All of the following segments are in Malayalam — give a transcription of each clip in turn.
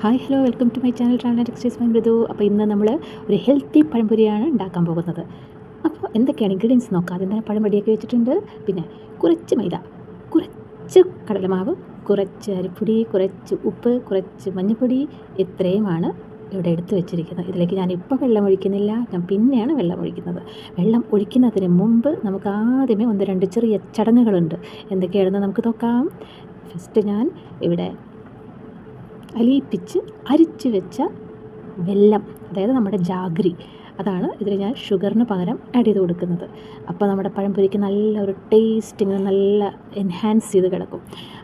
Hi hello welcome to my channel travel excise my Mridu അപ്പോൾ ഇന്ന് നമ്മൾ ഒരു ഹെൽത്തി പഴംപൊരിയാണ് ഉണ്ടാക്കാൻ പോകുന്നത്. അപ്പോൾ എന്തൊക്കെയാണ് ഇൻഗ്രീഡിയൻസ് നോക്കാം? ആദ്യം തന്നെ പഴംപൊടിയൊക്കെ വെച്ചിട്ടുണ്ട്. പിന്നെ കുറച്ച് മൈദ കുറച്ച് കടലമാവ് കുറച്ച് അരിപ്പൊടി കുറച്ച് ഉപ്പ് കുറച്ച് മഞ്ഞൾപ്പൊടി ഇത്രയുമാണ് ഇവിടെ എടുത്തു വെച്ചിരിക്കുന്നത്. ഇതിലേക്ക് ഞാൻ ഇപ്പോൾ വെള്ളം ഒഴിക്കുന്നില്ല ഞാൻ പിന്നെയാണ് വെള്ളം ഒഴിക്കുന്നത്. വെള്ളം ഒഴിക്കുന്നതിന് മുമ്പ് നമുക്ക് ആദ്യമേ ഒന്ന് രണ്ട് ചെറിയ ചടങ്ങുകളുണ്ട്. എന്തൊക്കെയാണെന്ന് നമുക്ക് നോക്കാം. ഫസ്റ്റ് ഞാൻ ഇവിടെ അലിയിപ്പിച്ച് അരിച്ച് വെച്ച വെല്ലം അതായത് നമ്മുടെ ജാഗ്രി അതാണ് ഇതിൽ ഞാൻ ഷുഗറിന് പകരം ആഡ് ചെയ്ത് കൊടുക്കുന്നത്. അപ്പോൾ നമ്മുടെ പഴംപൊരിക്ക് നല്ല ഒരു ടേസ്റ്റ് ഇങ്ങനെ നല്ല എൻഹാൻസ് ചെയ്ത് കിടക്കും.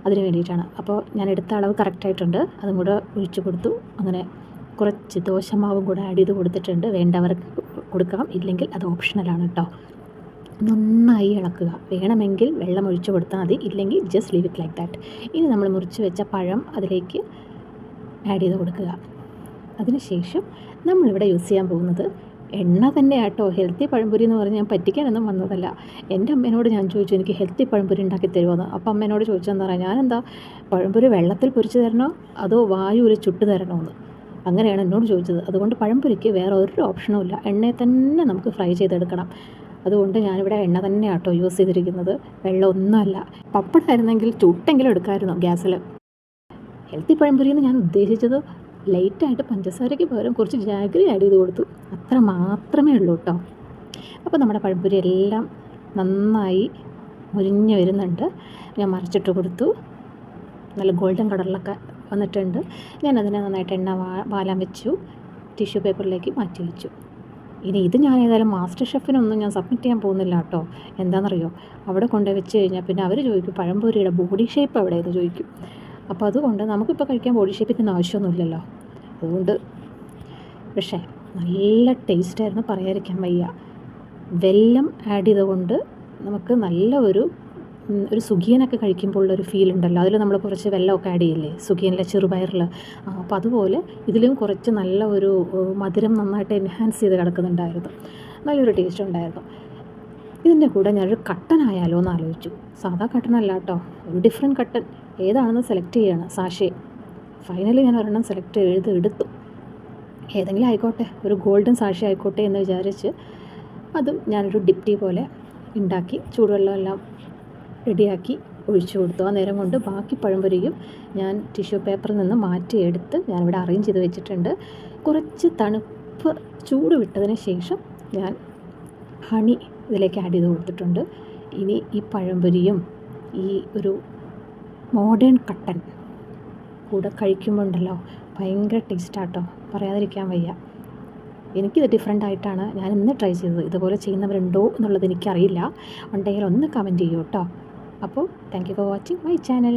അതിന് വേണ്ടിയിട്ടാണ്. അപ്പോൾ ഞാൻ എടുത്ത അളവ് കറക്റ്റായിട്ടുണ്ട് അതും കൂടെ ഒഴിച്ചു കൊടുത്തു. അങ്ങനെ കുറച്ച് ദോശമാവും കൂടെ ആഡ് ചെയ്ത് കൊടുത്തിട്ടുണ്ട്. വേണ്ടവർക്ക് കൊടുക്കാം ഇല്ലെങ്കിൽ അത് ഓപ്ഷണലാണ് കേട്ടോ. നന്നായി ഇളക്കുക. വേണമെങ്കിൽ വെള്ളം ഒഴിച്ചു കൊടുത്താൽ മതി. ഇല്ലെങ്കിൽ just leave it like that ഇനി നമ്മൾ മുറിച്ച് വെച്ച പഴം അതിലേക്ക് ആഡ് ചെയ്ത് കൊടുക്കുക. അതിനുശേഷം നമ്മളിവിടെ യൂസ് ചെയ്യാൻ പോകുന്നത് എണ്ണ തന്നെ ആട്ടോ. ഹെൽത്തി പഴംപൊരി എന്ന് പറഞ്ഞ് ഞാൻ പറ്റിക്കാനൊന്നും വന്നതല്ല. എന്റെ അമ്മേനോട് ഞാൻ ചോദിച്ചു എനിക്ക് ഹെൽത്തി പഴംപൊരി ഉണ്ടാക്കി തരുമോയെന്ന് അപ്പം അമ്മേനോട് ചോദിച്ചതെന്ന് പറയാം ഞാനെന്താ പഴംപൊരി വെള്ളത്തിൽ പൊരിച്ച് തരണോ അതോ വായുവിൽ ചുട്ട് തരണോ എന്ന് അങ്ങനെയാണ് എന്നോട് ചോദിച്ചത്. അതുകൊണ്ട് പഴംപൊരിക്ക് വേറെ ഒരു ഓപ്ഷനും ഇല്ല. എണ്ണയെ തന്നെ നമുക്ക് ഫ്രൈ ചെയ്തെടുക്കണം. അതുകൊണ്ട് ഞാനിവിടെ എണ്ണ തന്നെ ആട്ടോ യൂസ് ചെയ്തിരിക്കുന്നത് വെള്ളമൊന്നുമല്ല പപ്പടമായിരുന്നെങ്കിൽ ചുട്ടെങ്കിലും എടുക്കാമായിരുന്നു ഗ്യാസിൽ ഹെൽത്തി പഴംപൊരി എന്ന് ഞാൻ ഉദ്ദേശിച്ചത് ലൈറ്റായിട്ട് പഞ്ചസാരയ്ക്ക് പകരം കുറച്ച് ജാഗ്രി ആഡ് ചെയ്ത് കൊടുത്തു. അത്ര മാത്രമേ ഉള്ളൂ കേട്ടോ അപ്പോൾ നമ്മുടെ പഴംപൊരി എല്ലാം നന്നായി മുരിഞ്ഞ് വരുന്നുണ്ട്. ഞാൻ മറിച്ചിട്ട് കൊടുത്തു. നല്ല ഗോൾഡൻ കളറിലൊക്കെ വന്നിട്ടുണ്ട്. ഞാൻ അതിനെ നന്നായിട്ട് എണ്ണ വാലാൻ വെച്ചു. ടിഷ്യൂ പേപ്പറിലേക്ക് മാറ്റി വെച്ചു. ഇനി ഇത് ഞാൻ ഏതായാലും മാസ്റ്റർ ഷെഫിനൊന്നും ഞാൻ സബ്മിറ്റ് ചെയ്യാൻ പോകുന്നില്ല കേട്ടോ എന്താണെന്നറിയോ അവിടെ കൊണ്ടുപോയി വെച്ച് കഴിഞ്ഞാൽ പിന്നെ അവർ ചോദിക്കും പഴംപൊരിയുടെ ബോഡി ഷേപ്പ് എവിടെയെന്ന്? ചോദിക്കും. അപ്പോൾ അതുകൊണ്ട് നമുക്കിപ്പോൾ കഴിക്കാൻ ബോഡി ഷേപ്പിന്റെ ആവശ്യമൊന്നുമില്ലല്ലോ. അതുകൊണ്ട് പക്ഷേ നല്ല ടേസ്റ്റായിരുന്നു പറയാതിരിക്കാൻ വയ്യ. വെല്ലം ആഡ് ചെയ്തുകൊണ്ട് നമുക്ക് നല്ല ഒരു ഒരു സുഖിയനൊക്കെ കഴിക്കുമ്പോൾ ഉള്ളൊരു ഫീൽ ഉണ്ടല്ലോ. അതിൽ നമ്മൾ കുറച്ച് വെള്ളമൊക്കെ ആഡ് ചെയ്യില്ലേ? സുഖിയനിലെ ചെറുപയറിൽ അപ്പോൾ അതുപോലെ ഇതിലും കുറച്ച് നല്ല ഒരു മധുരം നന്നായിട്ട് എൻഹാൻസ് ചെയ്ത് കിടക്കുന്നുണ്ടായിരുന്നു. നല്ലൊരു ടേസ്റ്റ് ഉണ്ടായിരുന്നു. ഇതിന്റെ കൂടെ ഞാനൊരു കട്ടൻ ആയാലോ എന്ന് ആലോചിച്ചു. സാധാ കട്ടൻ അല്ല കേട്ടോ. ഒരു ഡിഫറെന്റ് കട്ടൻ. ഏതാണെന്ന് സെലക്ട് ചെയ്യണം സാഷേ ഫൈനലി ഞാൻ ഒരെണ്ണം സെലക്ട് ചെയ്ത് എടുത്തു. ഏതെങ്കിലും ആയിക്കോട്ടെ ഒരു ഗോൾഡൻ സാഷി ആയിക്കോട്ടെ എന്ന് വിചാരിച്ച് അതും ഞാനൊരു ഡിപ്റ്റി പോലെ ഉണ്ടാക്കി ചൂടുവെള്ളമെല്ലാം റെഡിയാക്കി ഒഴിച്ചു കൊടുത്തു. ആ നേരം കൊണ്ട് ബാക്കി പഴംപൊരിയും ഞാൻ ടിഷ്യൂ പേപ്പറിൽ നിന്ന് മാറ്റിയെടുത്ത് ഞാനിവിടെ അറേഞ്ച് ചെയ്ത് വെച്ചിട്ടുണ്ട്. കുറച്ച് തണുപ്പ് ചൂട് വിട്ടതിന് ശേഷം ഞാൻ ഹണി ഇതിലേക്ക് ആഡ് ചെയ്ത് കൊടുത്തിട്ടുണ്ട്. ഇനി ഈ പഴംപൊരിയും ഈ ഒരു മോഡേൺ കട്ടൻ കൂടെ കഴിക്കുമ്പോൾ ഉണ്ടല്ലോ ഭയങ്കര ടേസ്റ്റാട്ടോ പറയാതിരിക്കാൻ വയ്യ. എനിക്കിത് ഡിഫറെന്റ് ആയിട്ടാണ് ഞാൻ ഇന്ന് ട്രൈ ചെയ്തത്. ഇതുപോലെ ചെയ്യുന്നവരുണ്ടോ എന്നുള്ളത് എനിക്കറിയില്ല. ഉണ്ടെങ്കിൽ ഒന്ന് കമന്റ് ചെയ്യൂ കേട്ടോ അപ്പോൾ thank you for watching my channel